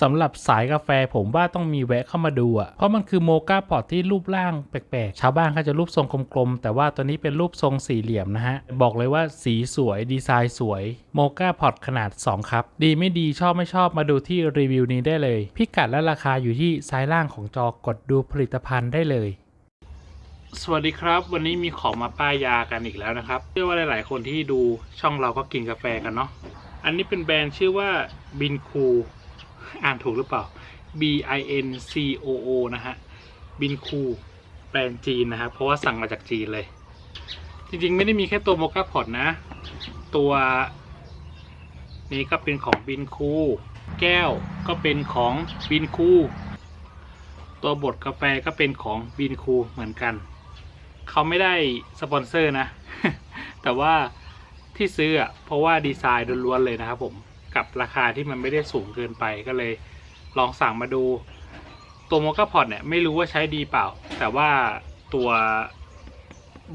สำหรับสายกาแฟผมว่าต้องมีแวะเข้ามาดูอะ เพราะมันคือโมกาพอตที่รูปร่างแปลกๆ ชาวบ้านเขาจะรูปทรงกลมๆ แต่ว่าตัวนี้เป็นรูปทรงสี่เหลี่ยมนะฮะ บอกเลยว่าสีสวยดีไซน์สวย โมกาพอตขนาด 2 ครับ ดีไม่ดีชอบไม่ชอบมาดูที่รีวิวนี้ได้เลย พิกัดและราคาอยู่ที่ซ้ายล่างของจอกดดูผลิตภัณฑ์ได้เลยสวัสดีครับ วันนี้มีของมาป้ายยากันอีกแล้วนะครับเชื่อว่าหลาย ๆ คนที่ดูช่องเราก็กินกาแฟกันเนาะอันนี้เป็นแบรนด์ชื่อว่าบินคู อ่านถูกหรือเปล่า B I N C O O นะฮะบินคูแบรนด์จีนนะครับเพราะว่าสั่งมาจากจีนเลย จริงๆ ไม่ได้มีแค่ตัวโมกาพอดนะ ตัวนี้ก็เป็นของบินคูแก้วก็เป็นของบินคูตัวบดกาแฟก็เป็นของบินคูเหมือนกัน เขาไม่ได้สปอนเซอร์นะ แต่ว่าที่ซื้ออะเพราะว่าดีไซน์ล้วนๆเลยนะครับผม กับราคาที่มันไม่ได้สูงเกินไปก็เลยลองสั่งมาดู ตัวโมกาพอดเนี่ยไม่รู้ว่าใช้ดีเปล่า แต่ว่าตัว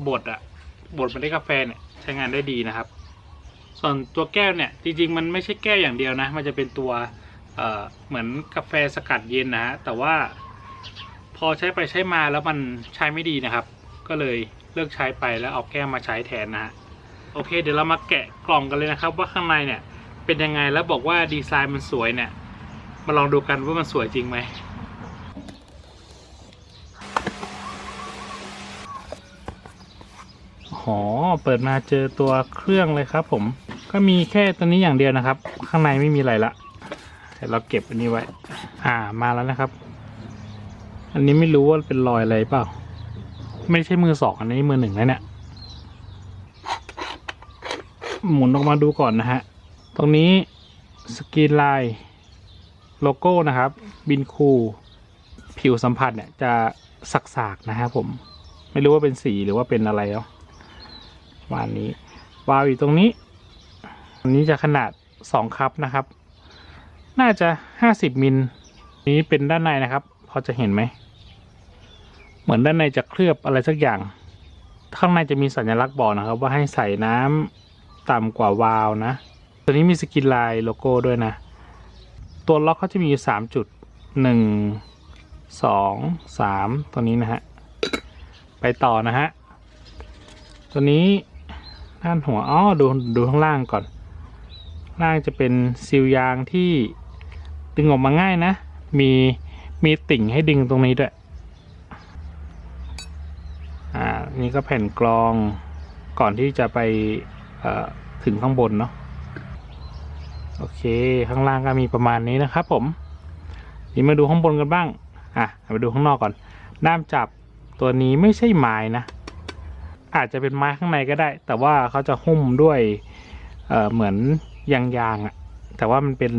บดอะบดเมล็ดกาแฟเนี่ยใช้งานได้ดีนะครับ ส่วนตัวแก้วเนี่ยจริงๆ มันไม่ใช่แก้วอย่างเดียวนะ มันจะเป็นตัวเเหมือนกาแฟสกัดเย็นนะฮะแต่ว่าพอใช้ไปใช้มาแล้วมันใช้ไม่ดีนะครับ ก็เลยเลิกใช้ไปแล้วเอาแก้วมาใช้แทนนะฮะโอเค เดี๋ยวเรามาแกะกล่องกันเลยนะครับ ว่าข้างในเนี่ย เป็นยังไงแล้วบอกว่าดีไซน์มันสวยเนี่ย มาลองดูกันว่ามันสวยจริงไหมอ๋อ เปิดมาเจอตัวเครื่องเลยครับผม ก็มีแค่ตัวนี้อย่างเดียวนะครับ ข้างในไม่มีอะไรละแต่เราเก็บอันนี้ไว้ อ่า มาแล้วนะครับ อันนี้ไม่รู้ว่าเป็นรอยอะไรเปล่า ไม่ใช่มือสองอันนี้มือหนึ่งนะเนี่ย หมุนออกมาดูก่อนนะฮะ ตรงนี้สกรีนลายโลโก้นะครับ บินคูผิวสัมผัสเนี่ยจะสักๆนะครับผม ไม่รู้ว่าเป็นสีหรือว่าเป็นอะไรเนาะวานนี้ วาล์วอยู่ตรงนี้ อันนี้จะขนาด2คัพนะครับ น่าจะ 50มิลนี้เป็นด้านในนะครับ พอจะเห็นไหม เหมือนด้านในจะเคลือบอะไรสักอย่าง ข้างในจะมีสัญลักษณ์บอกนะครับ ว่าให้ใส่น้ำต่ำกว่าวาล์วนะ ตัวนี้มีสกินลายโลโก้ด้วยนะ ตัวล็อกเขาจะมีอยู่สามจุดหนึ่งสองสามตัวนี้นะฮะ ไปต่อนะฮะ ตัวนี้ด้านหัวอ๋อดูดูข้างล่างก่อน ล่างจะเป็นซีลยางที่ดึงออกมาง่ายนะ มีมีติ่งให้ดึงตรงนี้ด้วย อ่า นี่ก็แผ่นกรองก่อนที่จะไปถึงข้างบนเนาะ โอเค ข้างล่างก็มีประมาณนี้นะครับผมนี่มาดูข้างบนกันบ้าง อะมาดูข้างนอกก่อนด้ามจับตัวนี้ไม่ใช่ไม้นะ อาจจะเป็นไม้ข้างในก็ได้ แต่ว่าเขาจะหุ้มด้วยเเหมือนยางๆอะ่ะแต่ว่ามันเป็น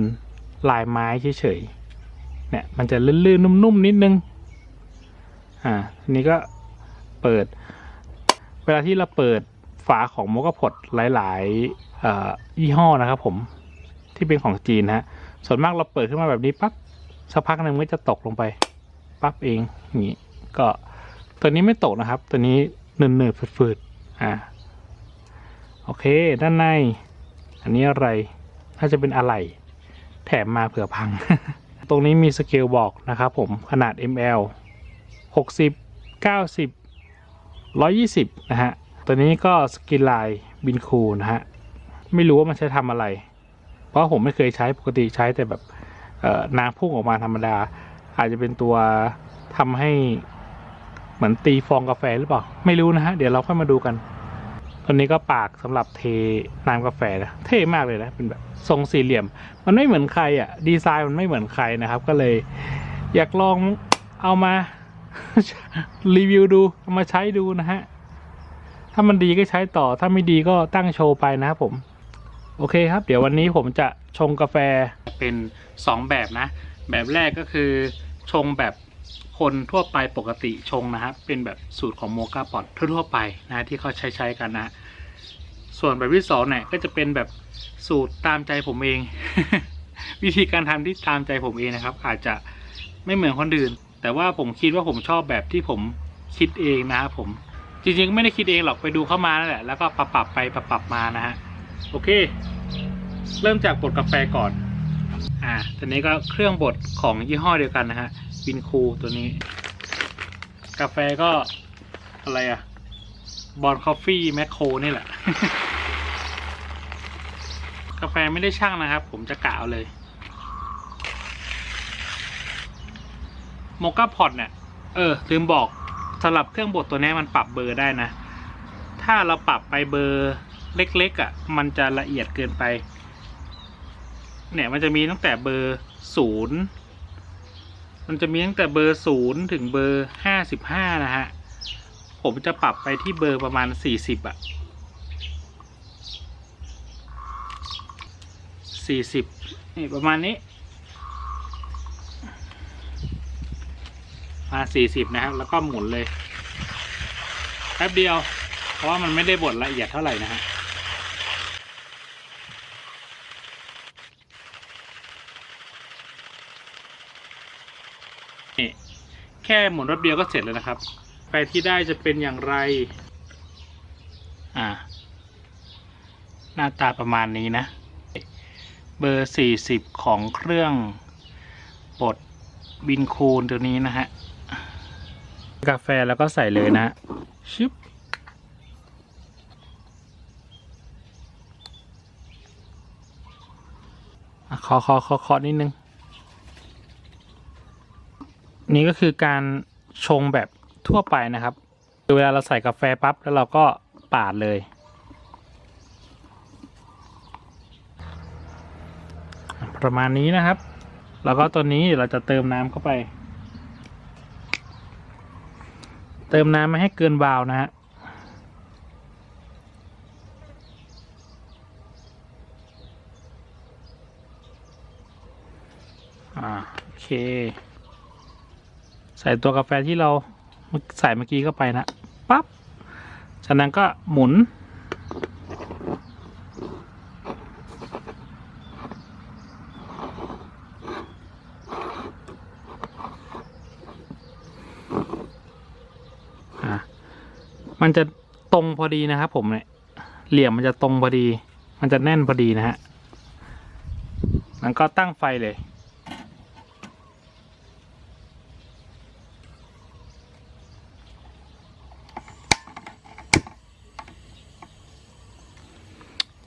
ลายไม้เฉยๆ เนี่ย มันจะลื่นๆ นุ่มๆ นิดนึง อ่าทีนี้ก็เปิด เวลาที่เราเปิดฝาของโมกพดหลายๆยี่ห้อนะครับผม ที่เป็นของจีนนะฮะ ส่วนมากเราเปิดขึ้นมาแบบนี้ปั๊บสักพักหนึ่งมันจะตกลงไปปั๊บเองอย่างนี้ก็ตัวนี้ไม่ตกนะครับ ตัวนี้เนืดเนืดๆฝืดๆอ่าโอเค ด้านใน อันนี้อะไรน่าจะเป็นอะไรแถมมาเผื่อพัง ตรงนี้มีสเกลบอกนะครับผมขนาด ml 60 90 120 นะฮะ ตัวนี้ก็สกินไลน์บินคูนะฮะ ไม่รู้ว่ามันใช้ทำอะไร ราะผมไม่เคยใช้ปกติใช้แต่แบบน้ำพุ่งออกมาธรรมดา อาจจะเป็นตัวทำให้เหมือนตีฟองกาแฟหรือเปล่า ไม่รู้นะฮะ เดี๋ยวเราค่อยมาดูกันตัวนี้ก็ปากสำหรับเทน้ำกาแฟนะเท่มากเลยนะ เป็นแบบทรงสี่เหลี่ยม มันไม่เหมือนใครอะ ดีไซน์มันไม่เหมือนใครนะครับ ก็เลย อยากลองเอามา รีวิวดูเอามาใช้ดูนะฮะ ถ้ามันดีก็ใช้ต่อ ถ้าไม่ดีก็ตั้งโชว์ไปนะครับผม โอเคครับ เดี๋ยววันนี้ผมจะชงกาแฟเป็น 2 แบบนะ แบบแรกก็คือชงแบบคนทั่วไปปกติชงนะครับ เป็นแบบสูตรของโมกาพอตทั่วไปนะที่เขาใช้ใช้กันนะส่วนแบบที่สองเนี่ยก็จะเป็นแบบสูตรตามใจผมเอง วิธีการทำที่ตามใจผมเองนะครับ อาจจะไม่เหมือนคนอื่น แต่ว่าผมคิดว่าผมชอบแบบที่ผมคิดเองนะครับผมจริงๆไม่ได้คิดเองหรอกไปดูเข้ามานั่นแหละแล้วก็ปรับปรับไปปรับปรับมานะฮะ โอเค เริ่มจากบดกาแฟก่อน อ่าตัวนี้ก็เครื่องบดของยี่ห้อเดียวกันนะฮะวินคูตัวนี้ กาแฟก็อะไรอะบอลคอฟฟี่แมคโครนี่แหละ กาแฟไม่ได้ช่างนะครับ ผมจะกะเอาเลยโมกาพอดเนี่ย เออ ลืมบอกสำหรับเครื่องบดตัวนี้มันปรับเบอร์ได้นะ ถ้าเราปรับไปเบอร์ เล็กๆอะ่ะ มันจะละเอียดเกินไป เนี่ยมันจะมีตั้งแต่เบอร์ศูนย์มันจะมีตั้งแต่เบอร์ศูนย์ถึงเบอร์ห้าสิบห้านะฮะ ผมจะปรับไปที่เบอร์ประมาณสี่สิบอะสี่สิบนี่ประมาณนี้มาสี่สิบนะครับ แล้วก็หมุนเลยแป๊บเดียว เพราะว่ามันไม่ได้บดละเอียดเท่าไหร่นะฮะ นี่ แค่หมุนรอบเดียวก็เสร็จแล้วนะครับ ไฟที่ได้จะเป็นอย่างไร อ่า หน้าตาประมาณนี้นะ เบอร์สี่สิบของเครื่องบดบินคูนตัวนี้นะฮะ กาแฟแล้วก็ใส่เลยนะ ชึบอะขอขอขอขอนิดนึง นี่ก็คือการชงแบบทั่วไปนะครับคือเวลาเราใส่กาแฟปั๊บแล้วเราก็ปาดเลย ประมาณนี้นะครับ แล้วก็ตัวนี้เราจะเติมน้ำเข้าไป เติมน้ำไม่ให้เกินวาวนะฮะอ่าโอเค ส่ตัวกาแฟที่เราใส่เมื่อกี้เข้าไปนะปั๊บจากนั้นก็หมุน มันจะตรงพอดีนะครับผมเนี่ย เหลี่ยมมันจะตรงพอดี มันจะแน่นพอดีนะฮะมันก็ตั้งไฟเลย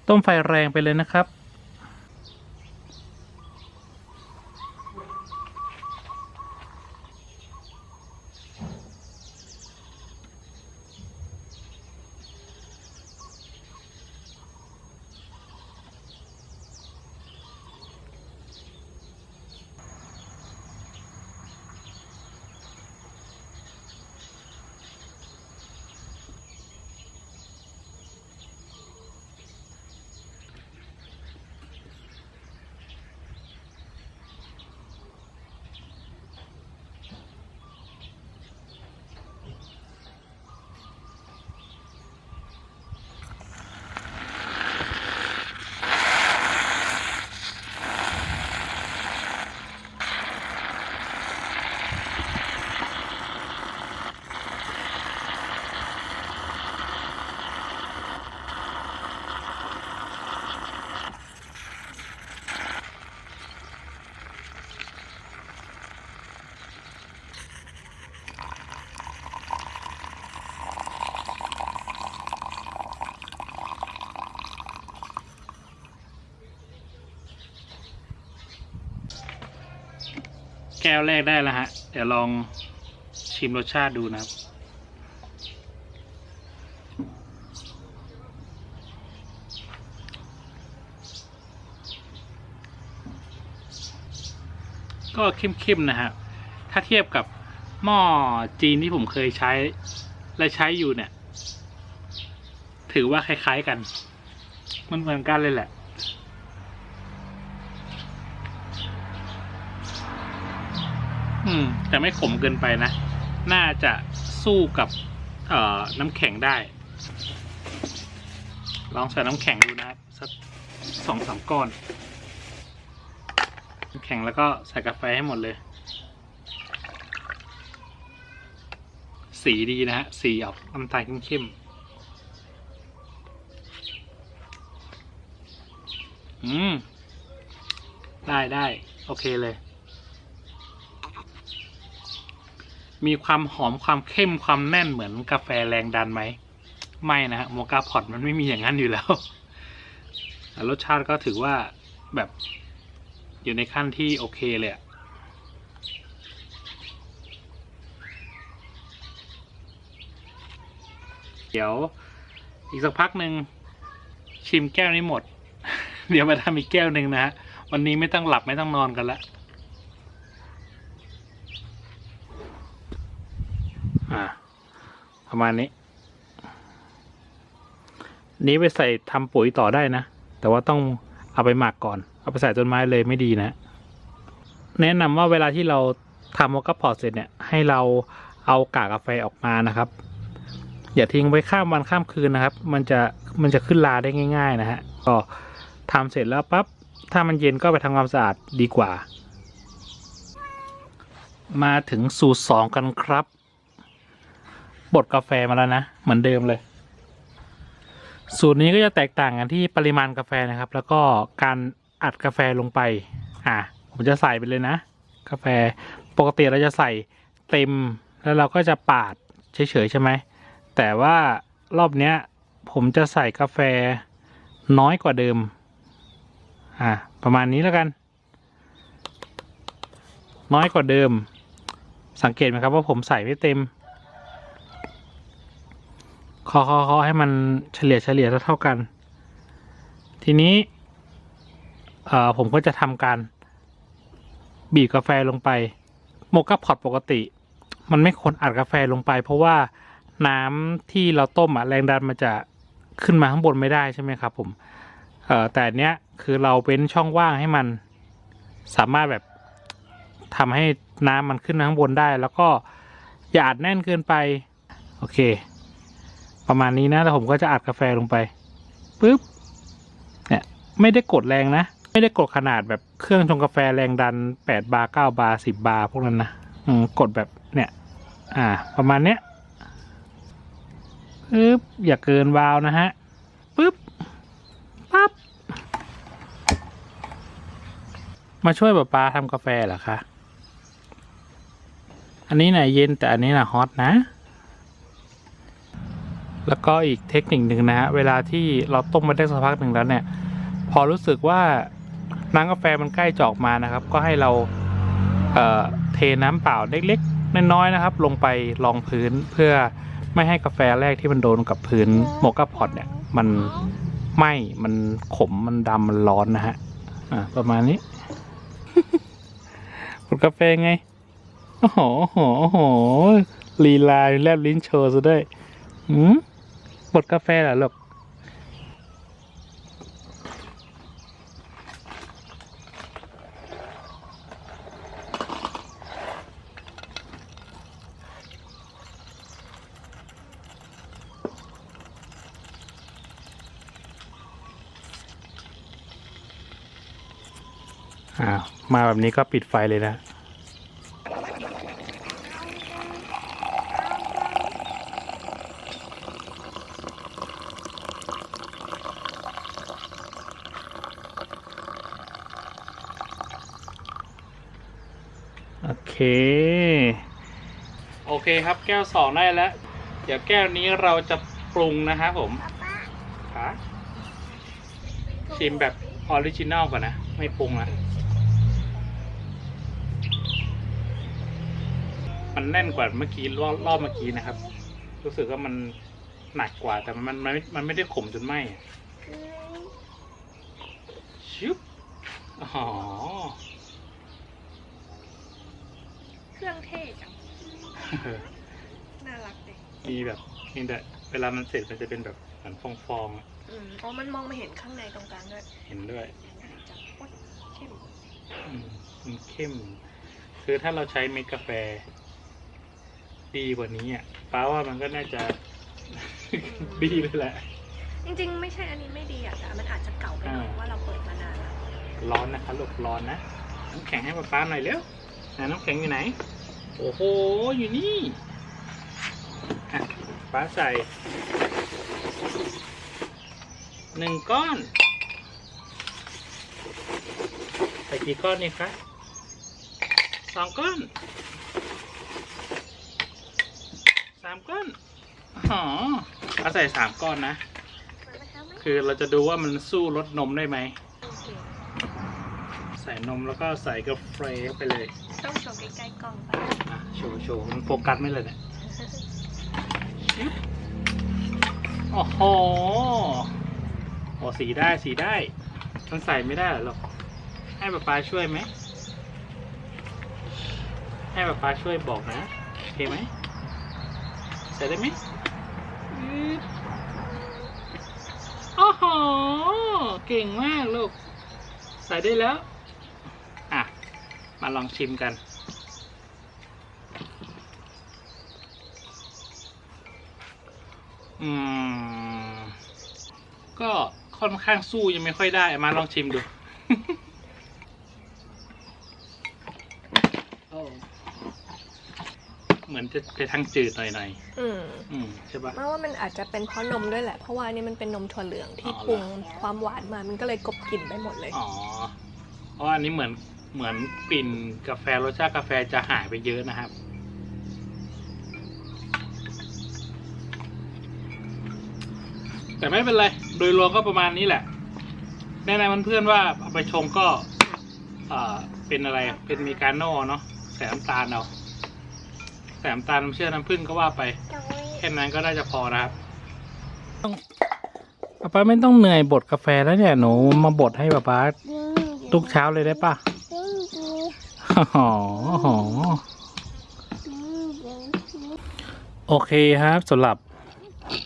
ต้มไฟแรงไปเลยนะครับ แก้วแรกได้แล้วฮะ เดี๋ยวลองชิมรสชาติดูนะครับก็เข้มๆนะฮะถ้าเทียบกับหม้อจีนที่ผมเคยใช้และใช้อยู่เนี่ย ถือว่าคล้ายๆกัน มันเหมือนกันเลยแหละ อืม แต่ไม่ขมเกินไปนะ น่าจะสู้กับ เอ่อ น้ำแข็งได้ ลองใส่น้ำแข็งดูนะครับสักสองสามก้อน น้ำแข็งแล้วก็ใส่กาแฟให้หมดเลย สีดีนะฮะ สีออกน้ำตาลเข้มๆ อืม ได้ได้ โอเคเลย มีความหอมความเข้มความแน่นเหมือนกาแฟแรงดันไหม ไม่นะฮะโมกาพอตมันไม่มีอย่างนั้นอยู่แล้ว รสชาติก็ถือว่าแบบอยู่ในขั้นที่โอเคเลยอะเดี๋ยวอีกสักพักหนึ่งชิมแก้วนี้หมด เดี๋ยวมาทำอีกแก้วหนึ่งนะฮะ วันนี้ไม่ต้องหลับไม่ต้องนอนกันละอ่า ประมาณนี้ นี้ไปใส่ทำปุ๋ยต่อได้นะ แต่ว่าต้องเอาไปหมักก่อน เอาไปใส่ต้นไม้เลยไม่ดีนะ แนะนำว่าเวลาที่เราทำโมกาพอร์ตเสร็จเนี่ยให้เราเอากากกาแฟออกมานะครับ อย่าทิ้งไว้ข้ามวันข้ามคืนนะครับ มันจะมันจะขึ้นลาได้ง่าย ๆ นะฮะก็ทำเสร็จแล้วปั๊บถ้ามันเย็นก็ไปทำความสะอาดดีกว่า มาถึงสูตรสองกันครับ บดกาแฟมาแล้วนะเหมือนเดิมเลย สูตรนี้ก็จะแตกต่างกันที่ปริมาณกาแฟนะครับ แล้วก็การอัดกาแฟลงไป อะผมจะใส่ไปเลยนะ กาแฟปกติเราจะใส่เต็มแล้วเราก็จะปาดเฉยๆใช่ไหมแต่ว่ารอบเนี้ย ผมจะใส่กาแฟน้อยกว่าเดิม อะประมาณนี้แล้วกัน น้อยกว่าเดิม สังเกตไหมครับว่าผมใส่ไม่เต็ม เคาะเคาะให้มันเฉลี่ยเฉลี่ยเท่ากัน ทีนี้เอ่อผมก็จะทำการ บีบกาแฟลงไปโมกาพอตปกติ มันไม่ควรอัดกาแฟลงไป เพราะว่าน้ำที่เราต้มอะแรงดันมันจะขึ้นมาข้างบนไม่ได้ใช่ไหมครับ ผมเอ่อแต่เนี้ยคือเราเว้นช่องว่างให้มันสามารถแบบทำให้น้ำมันขึ้นมาข้างบนได้ แล้วก็อย่าอัดแน่นเกินไป โอเค ประมาณนี้นะแล้วผมก็จะอัดกาแฟลงไปปุ๊บเนี่ยไม่ได้กดแรงนะ ไม่ได้กดขนาดแบบเครื่องชงกาแฟแรงดันแปดบาร์เก้าบาร์สิบบาร์พวกนั้นนะกดแบบเนี่ย อ่า ประมาณเนี้ยปึ๊บอย่าเกินวาล์วนะฮะปึ๊บปั๊บมาช่วยป้าป้าทำกาแฟเหรอคะ อันนี้น่ะเย็นแต่อันนี้น่ะฮอตนะ แล้วก็อีกเทคนิคหนึ่งนะฮะเวลาที่เราต้มมาได้สักพักหนึ่งแล้วเนี่ย พอรู้สึกว่าน้ำกาแฟมันใกล้จะออกมานะครับ ก็ให้เราเเทน้ำเปล่าเล็กๆน้อยๆนะครับ ลงไปรองพื้นเพื่อไม่ให้กาแฟแรกที่มันโดนกับพื้นโมกาพอตเนี่ยมันไหม้มันขมมันดำมันร้อนนะฮะอ่าประมาณนี้กดกาแฟไงโอ้โหโอ้โหลีลาแลบลิ้นโชว์ซะด้วยหืม บดกาแฟเหรอลูกอ่ามาแบบนี้ก็ปิดไฟเลยนะ โอเคโอเคครับแก้วสองได้แล้ว เดี๋ยวแก้วนี้เราจะปรุงนะครับผมค่ะชิมแบบออริจินัลก่อนนะ ไม่ปรุงนะมันแน่นกว่าเมื่อกี้รอบรอบเมื่อกี้นะครับ รู้สึกว่ามันหนักกว่าแต่มันมันม่มันไม่ได้ขมจนไหมชุบอ๋อ เครื่องเทศจัง น่ารักดิมีแบบนี่แต่เวลามันเสร็จมันจะเป็นแบบเหมือนฟองๆอะอืมอ๋อมันมองไม่เห็นข้างในตรงกลางด้วยเห็นด้วยจังโอ๊ยเข้มอืมมันเข้ม คือถ้าเราใช้เม็ดกาแฟ ดีกว่านี้อะป้าว่ามันก็น่าจะ ดีเลยแหละ จริง ๆ ไม่ใช่อันนี้ไม่ดีอะแต่มันอาจจะเก่าไปหน่อยอ่าว่าเราเปิดมานานแล้วร้อนนะคะลูกร้อนนะน้ำแข็งให้ป้าป้าหน่อยเร็วไหนน้ำแข็งอยู่ไหน โอ้โห อยู่นี่อะป้าใส่หนึ่งก้อน ใส่กี่ก้อนนี่คะสองก้อนสามก้อนอ๋อเอาใส่สามก้อนนะมานะคะไหมคือเราจะดูว่ามันสู้รสนมได้ไหมโอเค ใส่นมแล้วก็ใส่กาแฟเข้าไปเลยต้องโชว์ใกล้ๆกล้องปะอะโชว์โชว์มันโฟกัสไม่เลยเนี่ยชิบโอ้โหโอ้สีได้สีได้มันใส่ไม่ได้เหรอลูกให้ป๊าป๊าช่วยไหมให้ป๊าป๊าช่วยบอกนะโอเคไหมใส่ได้ไหมอืดโอ้โหเก่งมากลูก ใส่ได้แล้วอะ มาลองชิมกัน อืม ก็ค่อนข้างสู้ยังไม่ค่อยได้ มาลองชิมดูโอ้เหมือนจะไปทางจืดหน่อยอืมๆอืมใช่ปะมาว่ามันอาจจะเป็นเพราะนมด้วยแหละ เพราะว่าอันนี่มันเป็นนมถั่วเหลืองที่อ๋อเหรอปรุงความหวานมา มันก็เลยกลบกลิ่นไปหมดเลย อ๋อ เพราะว่าอันนี้เหมือน เหมือนกลิ่นกาแฟรสชาติกาแฟจะหายไปเยอะนะครับ แต่ไม่เป็นไร โดยรวมก็ประมาณนี้แหละ แนะนำเพื่อนๆว่าเอาไปชงก็เป็นอะไรเป็นเมกาโน่เนาะใส่น้ำตาลเอาใส่น้ำตาลเชื่อน้ำผึ้งก็ว่าไป แค่นั้นก็น่าจะพอนะครับป้าไม่ต้องเหนื่อยบดกาแฟแล้วเนี่ยหนูมาบดให้ป้าป้าทุกเช้าเลยได้ปะ โอเคครับสำหรับ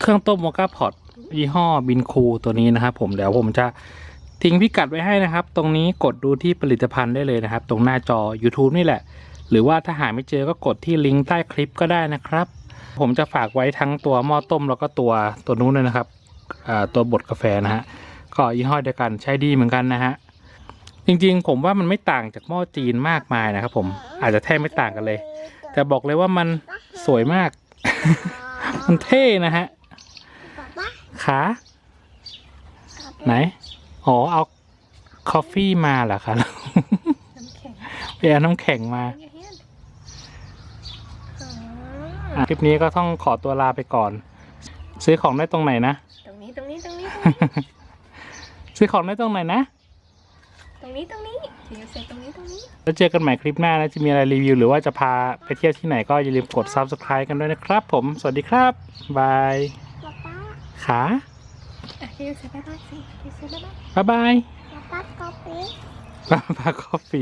เครื่องต้มโมกาพอตยี่ห้อบินคูตัวนี้นะครับผมเดี๋ยวผมจะทิ้งพิกัดไว้ให้นะครับ ตรงนี้กดดูที่ผลิตภัณฑ์ได้เลยนะครับ ตรงหน้าจอ YouTube นี่แหละ หรือว่าถ้าหาไม่เจอก็กดที่ลิงก์ใต้คลิปก็ได้นะครับ ผมจะฝากไว้ทั้งตัวหม้อต้มแล้วก็ตัวตัวนู้นเลยนะครับตัวบดกาแฟนะฮะก็ยี่ห้อเดียวกันใช้ดีเหมือนกันนะฮะ จริงๆ ผมว่ามันไม่ต่างจากหม้อจีนมากมายนะครับผมอาจจะแทบไม่ต่างกันเลย แต่บอกเลยว่ามันสวยมาก มันเท่นะฮะขาไหน อ๋อ เอาคอฟฟี่มาเหรอคะน้ำแข็งไปเอาน้ำแข็งมาอย่าเฮี้ยนอะคลิปนี้ก็ต้องขอตัวลาไปก่อน ซื้อของได้ตรงไหนนะ ตรงนี้ตรงนี้ตรงนี้ ซื้อของได้ตรงไหนนะต รงนี้ตรงนี้ตรงนี้เซตรงนี้ตรงนี้ แล้วเจอกันใหม่คลิปหน้านะจะมีอะไรรีวิว หรือว่าจะพาไปเที่ยวที่ไหนก็อย่าลืมกด subscribe กันด้วยนะครับ ผมสวัสดีครับบายป๊าป๊าขาอะคิวเซตบ๊ายบายสิคิวเซตบ๊ายบายบ๊ายบายป๊าป๊าก๊อปปี้บ๊ายบายกาแฟ